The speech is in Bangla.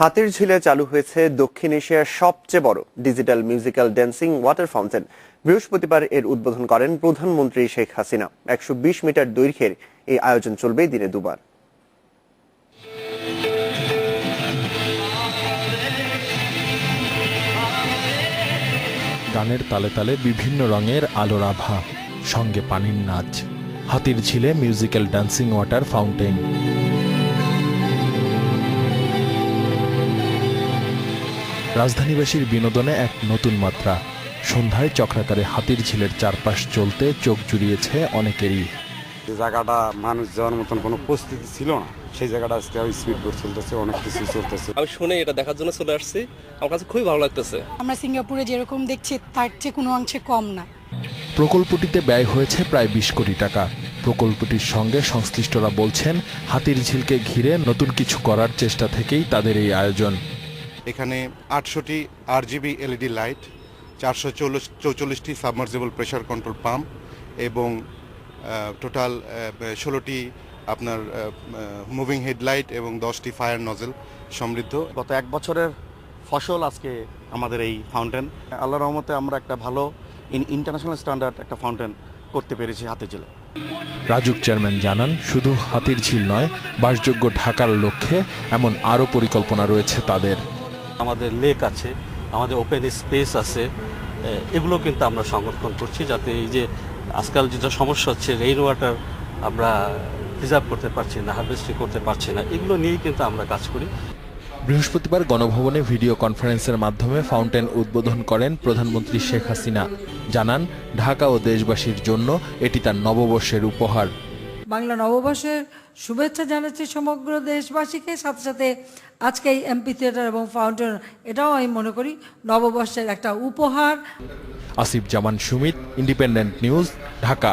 হাতির ঝিলে চালু হয়েছে দক্ষিণ এশিয়ার সবচেয়ে বড় digital musical dancing water fountain. বৃহস্পতিবার এর উদ্বোধন করেন প্রধানমন্ত্রী শেখ হাসিনা। একশো বিশ মিটার দৈর্ঘ্যের এই আয়োজন চলবে দিনে দুবার। গানের তালে তালে বিভিন্ন রঙের আলোর আভা, সঙ্গে পানির নাচ, হাতির ঝিলে মিউজিক্যাল ডান্সিং ওয়াটার ফাউন্টেন। রাজধানীবাসীর বিনোদনে এক নতুন মাত্রা। সন্ধ্যায় চক্রাকারে হাতির ঝিলের চারপাশ চলতে চোখ জুড়িয়েছে অনেকেরই। যে জায়গাটা মানুষ যাওয়ার মতন কোনো পরিস্থিতি ছিল না সেই জায়গাটা আজকে আমি স্পিড বোট চলতেছে অনেক কিছু চলতেছে। আমি শুনে এটা দেখার জন্য চলে আসছি। আমার কাছে খুবই ভালো লাগতেছে। আমরা সিঙ্গাপুরে যেরকম দেখছি তার চেয়ে কোনো অংশে কম না। প্রকল্পটিতে ব্যয় হয়েছে প্রায় বিশ কোটি টাকা। প্রকল্পটির সঙ্গে সংশ্লিষ্টরা বলছেন হাতির ঝিলকে ঘিরে নতুন কিছু করার চেষ্টা থেকেই তাদের এই আয়োজন। এখানে আটশোটি আরজিবি এলইডি লাইট চারশো চৌচল্লিশটি সাবমার্সিবল প্রেশার কন্ট্রোল পাম্প এবং টোটাল ষোলোটি আপনার মুভিং হেডলাইট এবং দশটি ফায়ার নজেল সমৃদ্ধ। গত এক বছরের ফসল আজকে আমাদের এই ফাউন্টেন। আল্লাহ রহমতে আমরা একটা ভালো ইন ইন্টারন্যাশনাল স্ট্যান্ডার্ড একটা ফাউন্টেন করতে পেরেছি হাতে জেলে রাজুক চেয়ারম্যান জানান শুধু হাতির ঝিল নয় বাসযোগ্য ঢাকার লক্ষ্যে এমন আরও পরিকল্পনা রয়েছে তাদের। আমাদের লেক আছে, আমাদের ওপেন স্পেস আছে এগুলো কিন্তু আমরা সংরক্ষণ করছি যাতে এই যে আজকাল যেটা সমস্যা হচ্ছে রেইন ওয়াটার আমরা প্রিজার্ভ করতে পারছি না হারভেস্টিং করতে পারছি না, এগুলো নিয়েই কিন্তু আমরা কাজ করি। বৃহস্পতিবার গণভবনে ভিডিও কনফারেন্সের মাধ্যমে ফাউন্টেন উদ্বোধন করেন প্রধানমন্ত্রী শেখ হাসিনা। জানান, ঢাকা ও দেশবাসীর জন্য এটি তার নববর্ষের উপহার। বাংলা নববর্ষের শুভেচ্ছা জানাচ্ছি সমগ্র দেশবাসীকে। সাথে সাথে আজকে এই এমপি থিয়েটার এবং ফাউন্টেন এটাও আমি মনে করি নববর্ষের একটা উপহার। Asif Zaman Sumit Independent News Dhaka.